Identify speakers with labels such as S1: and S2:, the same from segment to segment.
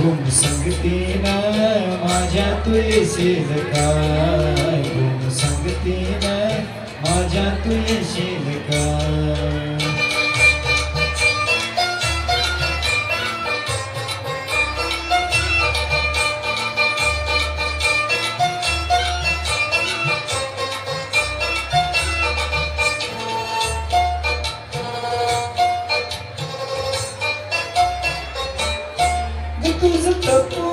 S1: घुम संगतीनं माझ्या तू येशील काय? घुम संगतीनं माझ्या तू येशील काय? It is a purple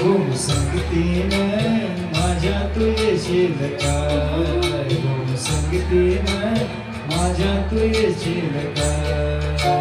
S1: घुम संगतीनं माझ्या तू येशील काय? घुम संगतीनं माझ्या तू येशील काय?